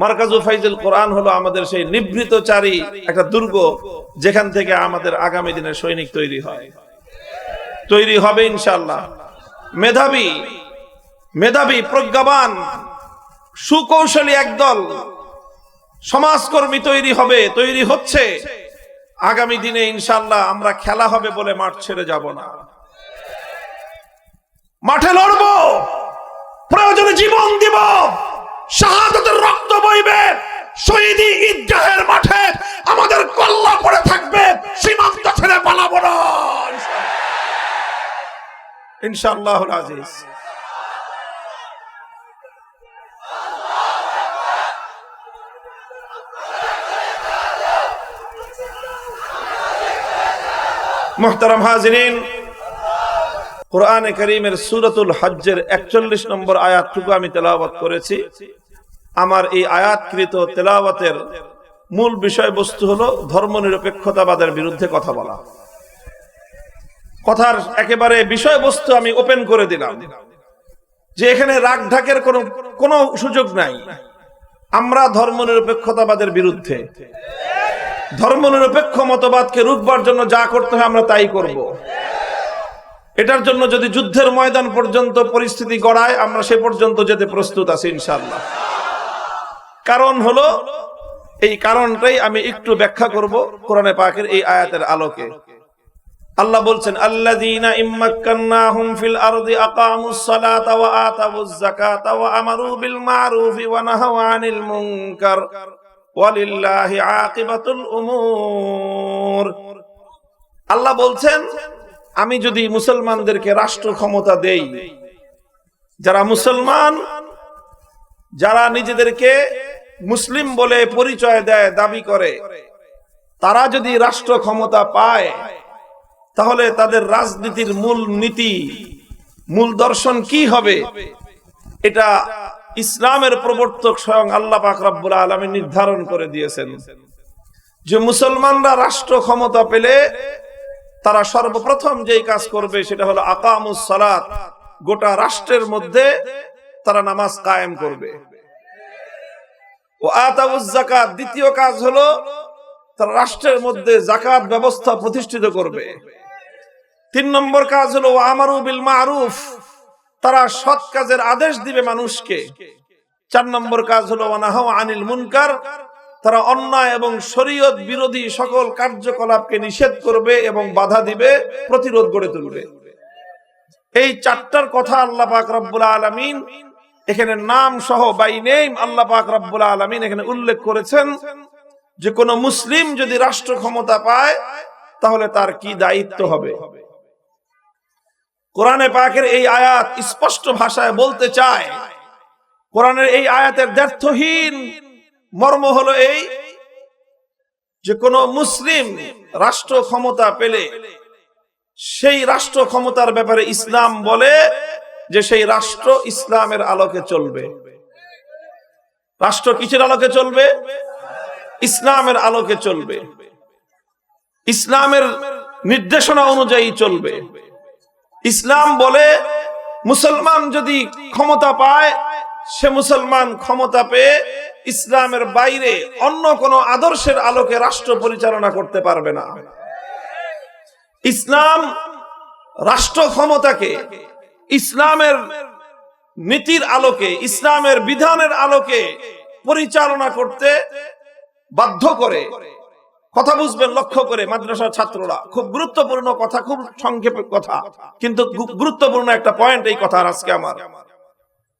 মার্কাজু ফাইজুল কোরআন হলো আমাদের সেই নিবৃতচারী একটা দুর্গ যেখান থেকে আমাদের আগামী দিনের সৈনিক তৈরি হয়। তৈরি হবে ইনশাল্লাহ মেধাবী সুকৌশলী একদল সমাজকর্মী তৈরি হবে, তৈরি হচ্ছে। আগামী দিনে ইনশাল্লাহ আমরা খেলা হবে বলে মাঠ ছেড়ে যাব না। মাঠে লড়ব, প্রয়োজনে জীবন দিব। শাহাদতের রক্ত বইবে। শহীদি ঈদগাহের মাঠে আমাদের কল্লা পড়ে থাকবে, সীমান্ত ছেড়ে পালাবো না। ইনশাআল্লাহ আজিজ। মোহতারাম হাজরিন কোরআনে করিমের সুরতুল হজ্জের একচল্লিশ নম্বর আয়াতটুকু আমি তেলাওয়াত করেছি। আমার এই আয়াতকৃত তেলাওয়াতের মূল বিষয়বস্তু হলো ধর্মনিরপেক্ষতাবাদের বিরুদ্ধে কথা বলা। কথার একেবারে বিষয়বস্তু আমি ওপেন করে দিলাম যে এখানে রাগ ঢাকের কোনো কোনো সুযোগ নাই। আমরা ধর্মনিরপেক্ষতাবাদের বিরুদ্ধে। ধর্মনিরপেক্ষ মতবাদকে রুখবার জন্য যা করতে হয় আমরা তাই করব। এটার জন্য যদি যুদ্ধের ময়দান পর্যন্ত পরিস্থিতি গড়ায়, আমরা সে পর্যন্ত যেতে প্রস্তুত আছি ইনশাল্লাহ কারণ হলো, এই কারণটাই আমি একটু ব্যাখ্যা করব কোরআনে পাকের এই আয়াতের আলোকে। আল্লাহ বলছেন, আল্লাযীনা ইম্মাক্কান্নাহুম ফিল আরদি আকামুস সালাতা ওয়া আতাবুজ যাকাতা ওয়া আমারু বিল মারুফি ওয়া নাহাউ আনিল মুনকার। ওয়ালিল্লাহি আকিবাতুল উমুর। আল্লাহ বলছেন আমি যদি মুসলমানদেরকে রাষ্ট্র ক্ষমতা দেই, যারা মুসলমান, যারা নিজেদেরকে মুসলিম বলে পরিচয় দেয়, দাবি করে, তারা যদি রাষ্ট্র ক্ষমতা পায়, তাহলে তাদের রাজনীতির মূল নীতি, মূল দর্শন কি হবে? এটা ইসলামের প্রবর্তক স্বয়ং আল্লাহ পাক আলমী নির্ধারণ করে দিয়েছেন। যে মুসলমানরা রাষ্ট্র ক্ষমতা পেলে তারা সর্বপ্রথম যেই কাজ করবে সেটা হলো আকামুস সালাত। গোটা রাষ্ট্রের মধ্যে তারা নামাজ কায়েম করবে। ও আতাউজ দ্বিতীয় কাজ হলো তারা রাষ্ট্রের মধ্যে জাকাত ব্যবস্থা প্রতিষ্ঠিত করবে। তিন নম্বর কাজ হলো আমারু বিল মারুফ। তারা সৎ কাজের আদেশ দিবে মানুষকে। চার নম্বর কাজ হলো আনিল মুনকার। তারা অন্যায় এবং শরীয়ত বিরোধী সকল কার্যকলাপকে নিষেধ করবে এবং বাধা দিবে, প্রতিরোধ গড়ে তুলবে। এই চারটার কথা আল্লাহ পাক রব্বুল আলমিন, এখানে নাম সহ বাই নেম আল্লাহ পাক রব্বুল আলমিন এখানে উল্লেখ করেছেন যে কোন মুসলিম যদি রাষ্ট্র ক্ষমতা পায়, তাহলে তার কি দায়িত্ব হবে? কোরআনে পাকের এই আয়াত স্পষ্ট ভাষায় বলতে চায়, কোরআনের এই আয়াতের দ্ব্যর্থহীন মর্ম হলো এই যে কোন মুসলিম রাষ্ট্র ক্ষমতা পেলে, সেই রাষ্ট্র ক্ষমতার ব্যাপারে ইসলাম বলে যে সেই রাষ্ট্র ইসলামের আলোকে চলবে। রাষ্ট্র কিসের আলোকে চলবে? ইসলামের আলোকে চলবে। ইসলামের নির্দেশনা অনুযায়ী চলবে। ইসলাম বলে মুসলমান যদি ক্ষমতা পায়, সে মুসলমান ক্ষমতা পেয়ে ইসলামের বাইরে অন্য কোন আদর্শের আলোকে রাষ্ট্র পরিচালনা করতে পারবে না। ইসলাম রাষ্ট্র ক্ষমতাকে, ইসলামের নীতির আলোকে, ইসলামের বিধানের আলোকে পরিচালনা করতে বাধ্য করে। কথা বুঝবেন, লক্ষ্য করে মাদ্রাসার ছাত্ররা। খুব গুরুত্বপূর্ণ কথা, খুব সংক্ষেপে কথা। কিন্তু গুরুত্বপূর্ণ একটা পয়েন্ট এই কথা আজকে আমার।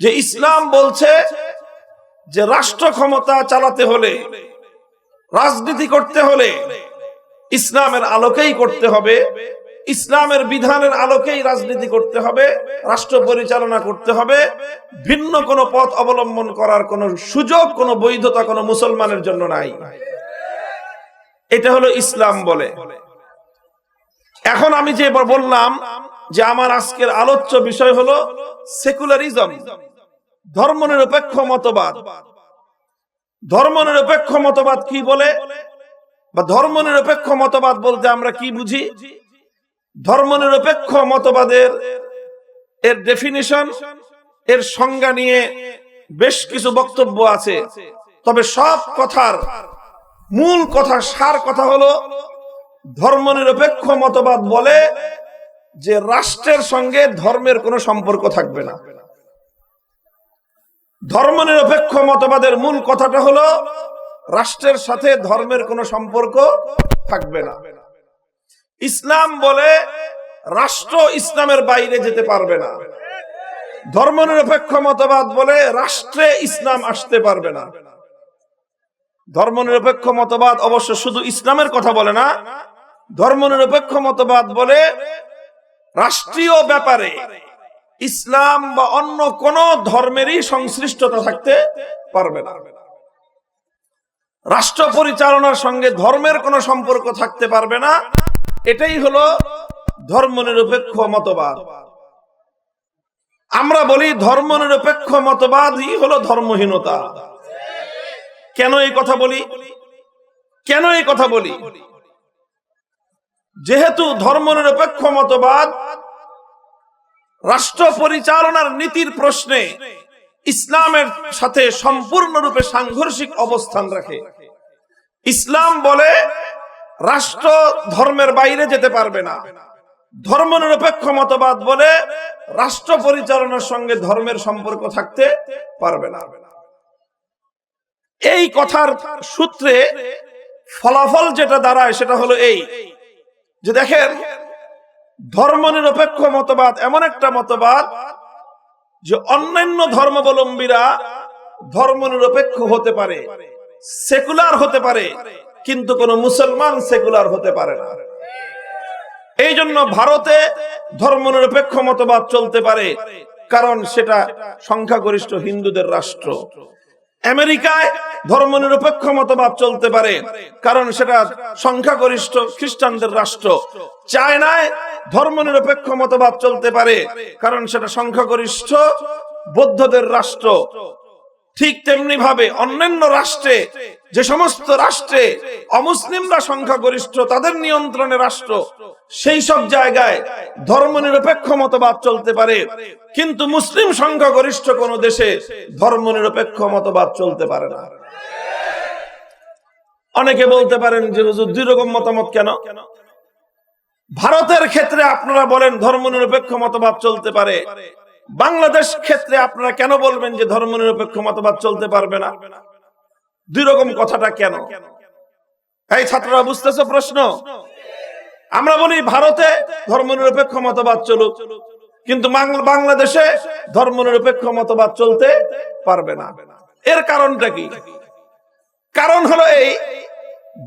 যে ইসলাম বলছে যে রাষ্ট্র ক্ষমতা চালাতে হলে, রাজনীতি করতে হলে, ইসলামের আলোকেই করতে হবে, ইসলামের বিধানের আলোকেই রাজনীতি করতে হবে, রাষ্ট্র পরিচালনা করতে হবে, ভিন্ন কোনো পথ অবলম্বন করার কোনো সুযোগ, কোনো বৈধতা কোনো মুসলমানের জন্য নাই। এটা হলো ইসলাম বলে। এখন আমি যে বললাম যে আমার আজকের আলোচ্য বিষয় হলো সেকুলারিজম। ধর্মনিরপেক্ষ মতবাদ। ধর্মনিরপেক্ষ মতবাদ কি বলে? বা ধর্মনিরপেক্ষ মতবাদ বলতে আমরা কি বুঝি? ধর্মনিরপেক্ষ মতবাদের এর ডেফিনিশন এর সংজ্ঞা নিয়ে বেশ কিছু বক্তব্য আছে। তবে সব কথার মূল কথা সার কথা হলো, ধর্মনিরপেক্ষ মতবাদ বলে যে রাষ্ট্রের সঙ্গে ধর্মের কোনো সম্পর্ক থাকবে না। ধর্মনিরপেক্ষ মতবাদের মূল কথাটা হলো, রাষ্ট্রের সাথে ধর্মের কোনো সম্পর্ক থাকবে না। ইসলাম বলে, রাষ্ট্র ইসলামের বাইরে যেতে পারবে না। ধর্মনিরপেক্ষ মতবাদ বলে, রাষ্ট্রে ইসলাম আসতে পারবে না। ধর্মনিরপেক্ষ মতবাদ অবশ্য শুধু ইসলামের কথা বলে না, ধর্মনিরপেক্ষ মতবাদ বলে, রাষ্ট্রীয় ব্যাপারে ইসলাম বা অন্য কোন ধর্মেরই সংশ্লিষ্টতা থাকতে পারবে না। রাষ্ট্র পরিচালনার সঙ্গে ধর্মের কোনো সম্পর্ক থাকতে পারবে না। এটাই হলো ধর্মনিরপেক্ষ মতবাদ। আমরা বলি ধর্মনিরপেক্ষ মতবাদই হলো ধর্মহীনতা। কেন এই কথা বলি? কেন এই কথা বলি? যেহেতু ধর্মনিরপেক্ষ মতবাদ রাষ্ট্র পরিচালনার নীতির প্রশ্নে ইসলামের সাথে সম্পূর্ণরূপে সাংঘর্ষিক অবস্থান রাখে। ইসলাম বলে, রাষ্ট্র ধর্মের বাইরে যেতে পারবে না। ধর্মনিরপেক্ষ মতবাদ বলে, রাষ্ট্র পরিচালনার সঙ্গে ধর্মের সম্পর্ক থাকতে পারবে না। এই কথার সূত্রে ফলাফল যেটা দাঁড়ায় সেটা হলো এই যে দেখেন ধর্মনিরপেক্ষ মতবাদ, এমন একটা মতবাদ যে অন্যান্য ধর্মাবলম্বীরা ধর্মনিরপেক্ষ হতে পারে, সেকুলার হতে পারে, কিন্তু কোন মুসলমান সেকুলার হতে পারে না। এই জন্য ভারতে ধর্মনিরপেক্ষ মতবাদ চলতে পারে, কারণ সেটা সংখ্যাগরিষ্ঠ হিন্দুদের রাষ্ট্র। আমেরিকায় ধর্ম নিরপেক্ষ মতবাদ চলতে পারে, কারণ সেটা সংখ্যাগরিষ্ঠ খ্রিস্টানদের রাষ্ট্র। চায়নায় ধর্ম নিরপেক্ষ মতবাদ চলতে পারে, কারণ সেটা সংখ্যাগরিষ্ঠ বৌদ্ধদের রাষ্ট্র। ঠিক তেমনি ভাবে অন্যান্য রাষ্ট্রে, যে সমস্ত রাষ্ট্রে অমুসলিমরা সংখ্যাগরিষ্ঠ, তাদের নিয়ন্ত্রণে রাষ্ট্র, সেই সব জায়গায় ধর্মনিরপেক্ষ মতবাদ চলতে পারে। কিন্তু মুসলিম সংখ্যাগরিষ্ঠ কোন দেশে ধর্মনিরপেক্ষ মতবাদ চলতে পারে না। অনেকে বলতে পারেন যে, হুজুর দুই রকম মতামত কেন? ভারতের ক্ষেত্রে আপনারা বলেন ধর্ম ধর্মনিরপেক্ষ মতবাদ চলতে পারে। বাংলাদেশ ক্ষেত্রে আপনারা কেন বলবেন যে ধর্মনিরপেক্ষ মতবাদ চলতে পারবে না? দুই রকম কথাটা কেন? এই ছাত্ররা বুঝতেছে প্রশ্ন? আমরা বলি ভারতে ধর্মনিরপেক্ষ মতবাদ চলুক, কিন্তু বাংলা- বাংলাদেশে ধর্মনিরপেক্ষ মতবাদ চলতে পারবে না। এর কারণটা কি? কারণ হলো এই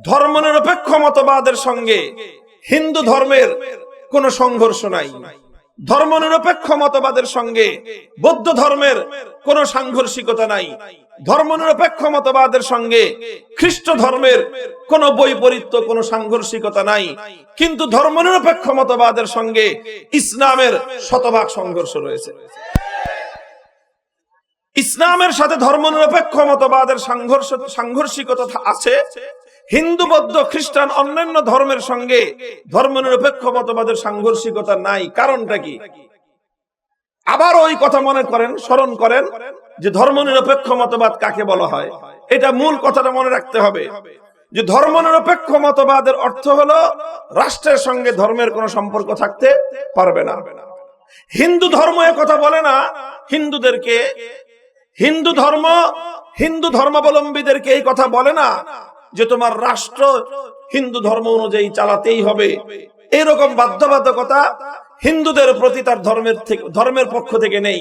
ধর্মনিরপেক্ষ মতবাদের সঙ্গে হিন্দু ধর্মের কোনো সংঘর্ষ নাই। ধর্মনিরপেক্ষ মতবাদের সঙ্গে বৌদ্ধ ধর্মের কোনো সাংঘর্ষিকতা নাই। ধর্মনিরপেক্ষ মতবাদের সঙ্গে খ্রিস্ট ধর্মের কোনো বৈপরীত্য, কোন সাংঘর্ষিকতা নাই। কিন্তু ধর্মনিরপেক্ষ মতবাদের সঙ্গে ইসলামের শতভাগ সংঘর্ষ রয়েছে। ইসলামের সাথে ধর্মনিরপেক্ষ মতবাদের সংঘর্ষ সাংঘর্ষিকতা আছে। হিন্দু বৌদ্ধ খ্রিস্টান অন্যান্য ধর্মের সঙ্গে ধর্মনিরপেক্ষ মতবাদের সাংঘর্ষিকতা নাই। কারণটা কি? আবার ওই কথা মনে করেন, স্মরণ করেন যে ধর্মনিরপেক্ষ মতবাদ কাকে বলা হয়? এটা মূল কথাটা মনে রাখতে হবে যে ধর্মনিরপেক্ষ মতবাদের অর্থ হলো রাষ্ট্রের সঙ্গে ধর্মের কোনো সম্পর্ক থাকতে পারবে না। হিন্দু ধর্ম এ কথা বলে না, হিন্দুদেরকে, হিন্দু ধর্ম, হিন্দু ধর্মাবলম্বীদেরকে এই কথা বলে না যে তোমার রাষ্ট্র হিন্দু ধর্ম অনুযায়ী চালাতেই হবে। এরকম বাধ্যবাধকতা হিন্দুদের প্রতি তার ধর্মের থেকে, ধর্মের পক্ষ থেকে নেই।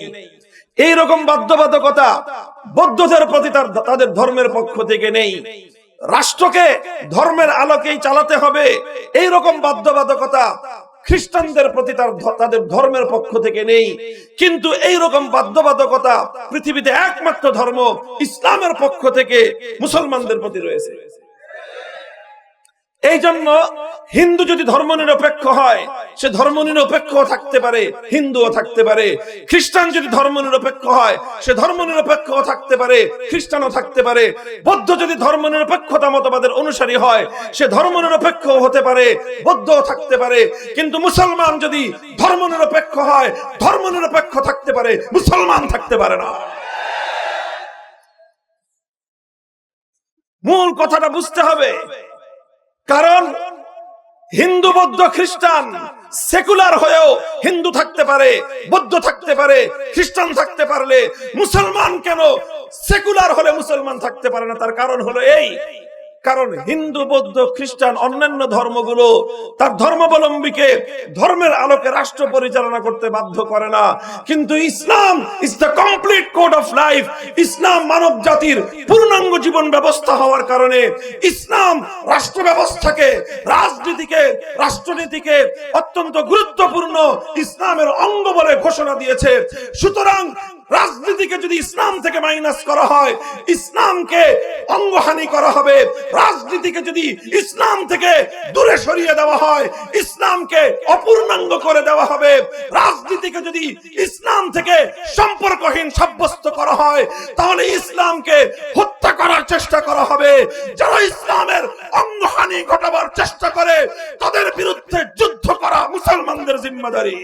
এইরকম বাধ্যবাধকতা বৌদ্ধদের প্রতি তার, তাদের ধর্মের পক্ষ থেকে নেই। রাষ্ট্রকে ধর্মের আলোকেই চালাতে হবে। এইরকম বাধ্যবাধকতা খ্রিস্টানদের প্রতি তার তাদের ধর্মের পক্ষ থেকে নেই। কিন্তু এই রকম বাধ্যবাধকতা পৃথিবীতে একমাত্র ধর্ম ইসলামের পক্ষ থেকে মুসলমানদের প্রতি রয়েছে। এই জন্য হিন্দু যদি ধর্ম নিরপেক্ষ হয়, সে ধর্ম নিরপেক্ষ থাকতে পারে, হিন্দুও থাকতে পারে। খ্রিস্টান যদি ধর্ম নিরপেক্ষ হয়, সে ধর্ম নিরপেক্ষ থাকতে পারে, খ্রিস্টানও থাকতে পারে। বৌদ্ধ যদি ধর্ম নিরপেক্ষতা মতবাদের অনুসারী হয়, সে ধর্ম নিরপেক্ষ হতে পারে, বৌদ্ধও থাকতে পারে। কিন্তু মুসলমান যদি ধর্ম নিরপেক্ষ হয় ধর্ম নিরপেক্ষ থাকতে পারে, মুসলমান থাকতে পারে না। মূল কথাটা বুঝতে হবে। কারণ হিন্দু, বৌদ্ধ, খ্রিস্টান সেকুলার হয়েও হিন্দু থাকতে পারে, বৌদ্ধ থাকতে পারে, খ্রিস্টান থাকতে পারলে মুসলমান কেন সেকুলার হলে মুসলমান থাকতে পারে না? তার কারণ হলো এই কারণ হিন্দু, বৌদ্ধ, খ্রিস্টান, অন্যান্য ধর্মগুলো তার ধর্মাবলম্বীকে ধর্মের আলোকে রাষ্ট্র পরিচালনা করতে বাধ্য করে না। কিন্তু Islam is the complete code of life ইসলাম মানব জাতির পূর্ণাঙ্গ জীবন ব্যবস্থা হওয়ার কারণে ইসলাম রাষ্ট্র ব্যবস্থাকে, রাজনীতিকে, রাষ্ট্রনীতিকে অত্যন্ত গুরুত্বপূর্ণ ইসলামের অঙ্গ বলে ঘোষণা দিয়েছে। সুতরাং রাজনীতিকে যদি ইসলাম থেকে মাইনাস করা হয়, ইসলামকে অঙ্গহানি করা হবে। রাজনীতিকে যদি ইসলাম থেকে দূরে সরিয়ে দেওয়া হয়, ইসলামকে অপূর্ণাঙ্গ করে দেওয়া হবে। রাজনীতিকে যদি ইসলাম থেকে সম্পর্কহীন সাব্যস্ত করা হয়, তাহলে ইসলামকে হত্যা করার চেষ্টা করা হবে। যারা ইসলামের অঙ্গহানি ঘটাবার চেষ্টা করে, তাদের বিরুদ্ধে যুদ্ধ করা মুসলমানদের জিম্মাদারি।